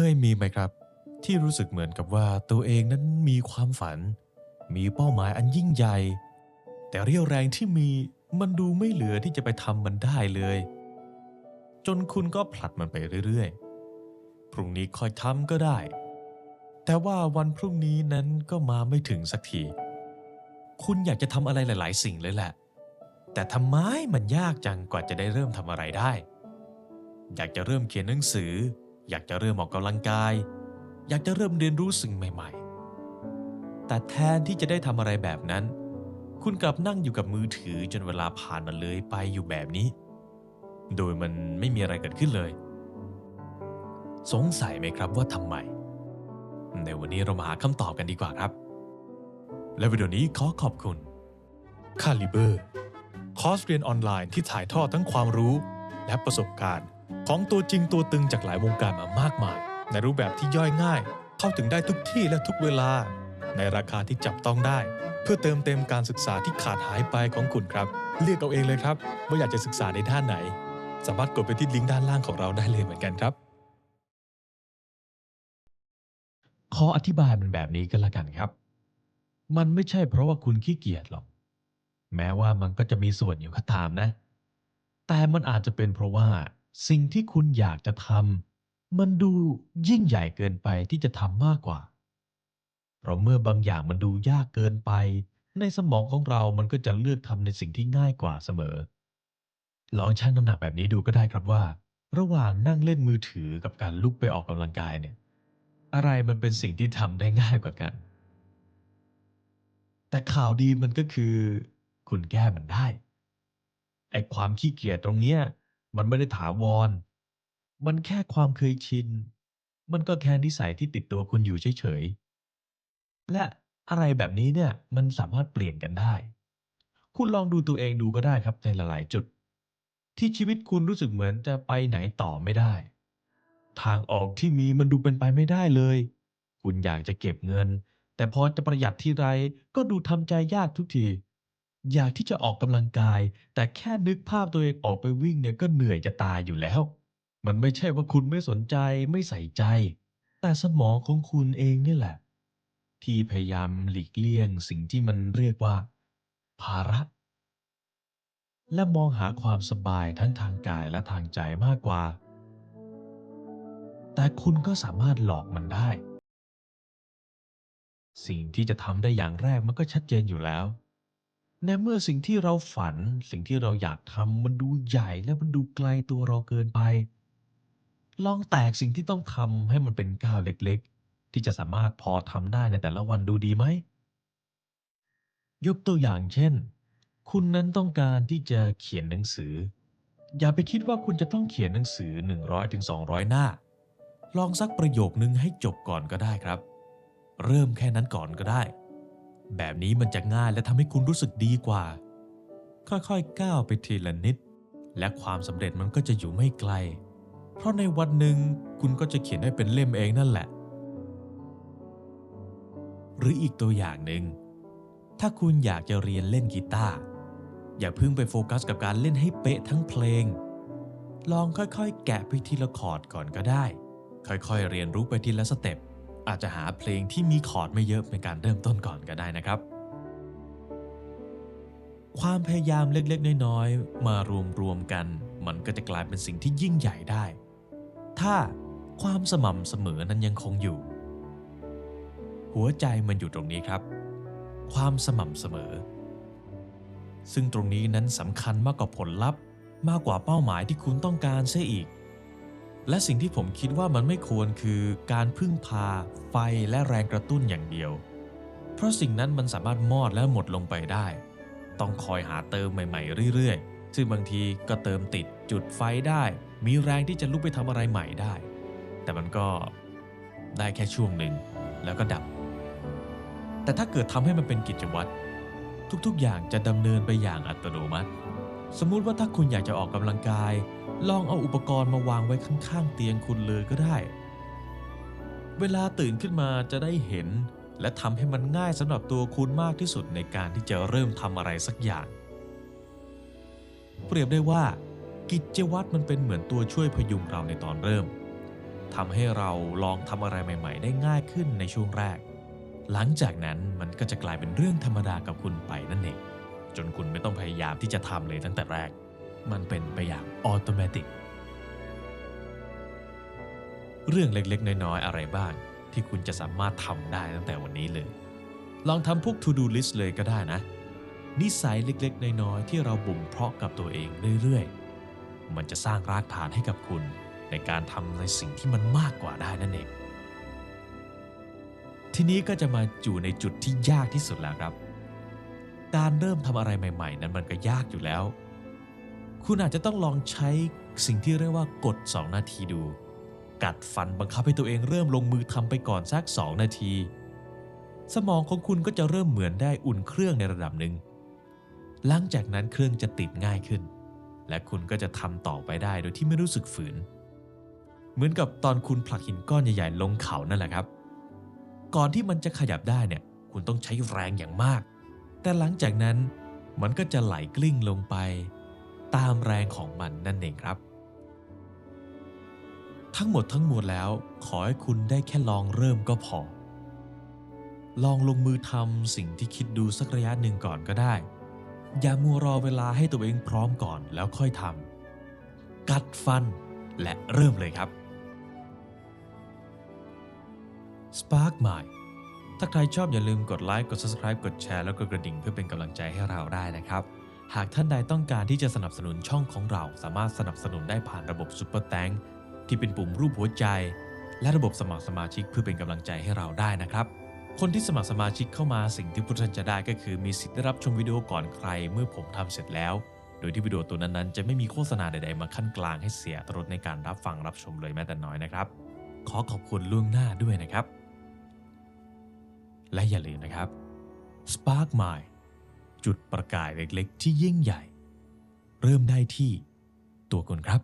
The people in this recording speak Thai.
เคยมีไหมครับ ที่รู้สึกเหมือนกับว่าตัวเองนั้นมีความฝัน มีเป้าหมายอันยิ่งใหญ่ แต่เรี่ยวแรงที่มีมันดูไม่เหลือที่จะไปทำมันได้เลย จนคุณก็ผลัดมันไปเรื่อยๆ พรุ่งนี้ค่อยทำก็ได้ แต่ว่าวันพรุ่งนี้นั้นก็มาไม่ถึงสักที คุณอยากจะทำอะไรหลาย ๆ สิ่งเลยแหละ แต่ทำไมมันยากจังกว่าจะได้เริ่มทำอะไรได้ อยากจะเริ่มเขียนหนังสือ อยากจะเริ่มออกกำลังกาย อยากจะเริ่มเรียนรู้สิ่งใหม่ ๆ แต่แทนที่จะได้ทำอะไรแบบนั้น คุณกลับนั่งอยู่กับมือถือจนเวลาผ่านมาเลยไปอยู่แบบนี้ โดยมันไม่มีอะไรเกิดขึ้นเลย สงสัยไหมครับว่าทำไม ในวันนี้เรามาหาคำตอบกันดีกว่าครับ และวิดีโอนี้ขอขอบคุณคาลิเบอร์คอร์สเรียนออนไลน์ที่ถ่ายทอดทั้งความรู้และประสบการณ์ ของตัวจริงตัวตึงจากหลายวงการมามากมาย ในรูปแบบที่ย่อยง่าย เข้าถึงได้ทุกที่และทุกเวลา ในราคาที่จับต้องได้ เพื่อเติมเต็มการศึกษาที่ขาดหายไปของคุณครับ เลือกเอาเองเลยครับ ว่าอยากจะศึกษาในด้านไหน สามารถกดไปที่ลิงก์ด้านล่างของเราได้เลยเหมือนกันครับขออธิบายมันแบบนี้ก็แล้วกันครับ มันไม่ใช่เพราะว่าคุณขี้เกียจหรอก แม้ว่ามันก็จะมีส่วนอยู่ก็ตามนะ แต่มันอาจจะเป็นเพราะว่า สิ่งที่คุณอยากจะทำมันดูยิ่งใหญ่เกินไปที่จะทำมากกว่า เพราะเมื่อบางอย่างมันดูยากเกินไป ในสมองของเรามันก็จะเลือกทำในสิ่งที่ง่ายกว่าเสมอ ลองชั่งน้ำหนักแบบนี้ดูก็ได้ครับว่า ระหว่างนั่งเล่นมือถือกับการลุกไปออกกำลังกายเนี่ย อะไรมันเป็นสิ่งที่ทำได้ง่ายกว่ากัน แต่ข่าวดีมันก็คือ คุณแก้มันได้ไอความขี้เกียจตรงเนี้ย มันไม่ได้ถาวร มันแค่ความเคยชิน มันก็แค่นิสัยที่ติดตัวคุณอยู่เฉยๆ และอะไรแบบนี้เนี่ยมันสามารถเปลี่ยนกันได้ คุณลองดูตัวเองดูก็ได้ครับในหลายๆ จุด ที่ชีวิตคุณรู้สึกเหมือนจะไปไหนต่อไม่ได้ ทางออกที่มีมันดูเป็นไปไม่ได้เลย คุณอยากจะเก็บเงิน แต่พอจะประหยัดที่ไรก็ดูทำใจยากทุกที อยากที่จะออกกำลังกาย แต่แค่นึกภาพตัวเองออกไปวิ่งเนี่ยก็เหนื่อยจะตายอยู่แล้ว มันไม่ใช่ว่าคุณไม่สนใจไม่ใส่ใจ แต่สมองของคุณเองนี่แหละ ที่พยายามหลีกเลี่ยงสิ่งที่มันเรียกว่า ภาระ และมองหาความสบายทั้งทางกายและทางใจมากกว่า แต่คุณก็สามารถหลอกมันได้ สิ่งที่จะทำได้อย่างแรกมันก็ชัดเจนอยู่แล้ว ในเมื่อสิ่งที่เราฝัน สิ่งที่เราอยากทำ มันดูใหญ่และมันดูไกลตัวเราเกินไป ลองแตกสิ่งที่ต้องทำให้มันเป็นก้าวเล็กๆ ที่จะสามารถพอทำได้ในแต่ละวันดูดีไหม ยกตัวอย่างเช่น คุณนั้นต้องการที่จะเขียนหนังสือ อย่าไปคิดว่าคุณจะต้องเขียนหนังสือ 100-200 หน้า ลองสักประโยคนึงให้จบก่อนก็ได้ครับ เริ่มแค่นั้นก่อนก็ได้ แบบนี้มันจะง่ายและทำให้คุณรู้สึกดีกว่า ค่อยๆก้าวไปทีละนิด และความสำเร็จมันก็จะอยู่ไม่ไกล เพราะในวันหนึ่งคุณก็จะเขียนได้เป็นเล่มเองนั่นแหละ หรืออีกตัวอย่างหนึ่ง ถ้าคุณอยากจะเรียนเล่นกีตาร์อย่าเพิ่งไปโฟกัสกับการเล่นให้เป๊ะทั้งเพลง ลองค่อยๆ แกะไปทีละคอร์ดก่อนก็ได้ ค่อยๆ เรียนรู้ไปทีละสเต็ป อาจจะหาเพลงที่มีคอร์ดไม่เยอะเป็นการเริ่มต้นก่อนก็ได้นะครับ ความพยายามเล็กๆ น้อยๆ มารวมๆกัน มันก็จะกลายเป็นสิ่งที่ยิ่งใหญ่ได้ ถ้าความสม่ำเสมอนั้นยังคงอยู่ หัวใจมันอยู่ตรงนี้ครับ ความสม่ำเสมอ ซึ่งตรงนี้นั้นสำคัญมากกว่าผลลัพธ์ มากกว่าเป้าหมายที่คุณต้องการเสียอีก และสิ่งที่ผมคิดว่ามันไม่ควรคือการพึ่งพาไฟและแรงกระตุ้นอย่างเดียว เพราะสิ่งนั้นมันสามารถมอดและหมดลงไปได้ ต้องคอยหาเติมใหม่ๆเรื่อยๆ ซึ่งบางทีก็เติมติดจุดไฟได้ มีแรงที่จะลุกไปทำอะไรใหม่ได้ แต่มันก็ได้แค่ช่วงหนึ่งแล้วก็ดับ แต่ถ้าเกิดทำให้มันเป็นกิจวัตรทุกๆ อย่างจะดำเนินไปอย่างอัตโนมัติ สมมุติว่าถ้าคุณอยากจะออกกำลังกาย ลองเอาอุปกรณ์มาวางไว้ข้างๆเตียงคุณเลยก็ได้ เวลาตื่นขึ้นมาจะได้เห็น และทำให้มันง่ายสำหรับตัวคุณมากที่สุดในการที่จะเริ่มทำอะไรสักอย่าง เปรียบได้ว่า กิจวัตรมันเป็นเหมือนตัวช่วยพยุงเราในตอนเริ่มทำให้เราลองทำอะไรใหม่ ๆ ได้ง่ายขึ้นในช่วงแรก หลังจากนั้นมันก็จะกลายเป็นเรื่องธรรมดากับคุณไปนั่นเอง จนคุณไม่ต้องพยายามที่จะทำเลยตั้งแต่แรก มันเป็นไปอย่างออโตเมติก เรื่องเล็กๆ น้อยๆ อะไรบ้าง ที่คุณจะสามารถทำได้ตั้งแต่วันนี้เลย ลองทำพวก to do list เลยก็ได้นะ นิสัยเล็กๆ น้อยๆ ที่เราบ่มเพาะกับตัวเองเรื่อยๆ มันจะสร้างรากฐานให้กับคุณ ในการทำในสิ่งที่มันมากกว่าได้นั่นเอง ทีนี้ก็จะมาอยู่ในจุดที่ยากที่สุดแล้วครับ การเริ่มทำอะไรใหม่ ๆ นั้นมันก็ยากอยู่แล้ว คุณอาจจะต้องลองใช้สิ่งที่เรียกว่ากด 2 นาทีดู กัดฟันบังคับให้ตัวเองเริ่มลงมือทำไปก่อนสัก 2 นาที สมองของคุณก็จะเริ่มเหมือนได้อุ่นเครื่องในระดับหนึ่ง หลังจากนั้นเครื่องจะติดง่ายขึ้น และคุณก็จะทำต่อไปได้โดยที่ไม่รู้สึกฝืน เหมือนกับตอนคุณผลักหินก้อนใหญ่ๆลงเขานั่นแหละครับ ก่อนที่มันจะขยับได้เนี่ย คุณต้องใช้แรงอย่างมาก แต่หลังจากนั้นมันก็จะไหลกลิ้งลงไป ตามแรงของมันนั่นเองครับ ทั้งหมดทั้งมวลแล้วขอให้คุณได้แค่ลองเริ่มก็พอ ลองลงมือทำสิ่งที่คิดดูสักระยะหนึ่งก่อนก็ได้ อย่ามัวรอเวลาให้ตัวเองพร้อมก่อนแล้วค่อยทำกัดฟันและเริ่มเลยครับ Spark Mind ถ้าใครชอบอย่าลืมกดไลค์ กด Subscribe กดแชร์แล้วก็กระดิ่งเพื่อเป็นกำลังใจให้เราได้นะครับ หากท่านใดต้องการที่จะสนับสนุนช่องของเราสามารถสนับสนุนได้ผ่านระบบ Super t h a n k ที่เป็นปุ่มรูปหัวใจ และระบบสมัครสมาชิกเพื่อเป็นกำลังใจให้เราได้นะครับ คนที่สมัครสมาชิกเข้ามาสิ่งที่ผู้ท่านจะได้ก็คือมีสิทธิ์ได้รับชมวิดีโอก่อนใครเมื่อผมทำเสร็จแล้ว โดยที่วิดีโอตัวนั้นๆ จะไม่มีโฆษณาใดๆ มาขั้นกลางให้เสียอรรถในการรับฟังรับชมเลยแม้แต่น้อยนะครับ ขอขอบคุณล่วงหน้าด้วยนะครับ และอย่าลืมนะครับ Spark Mind จุดประกายเล็กๆ ที่ยิ่งใหญ่ เริ่มได้ที่ตัวคุณครับ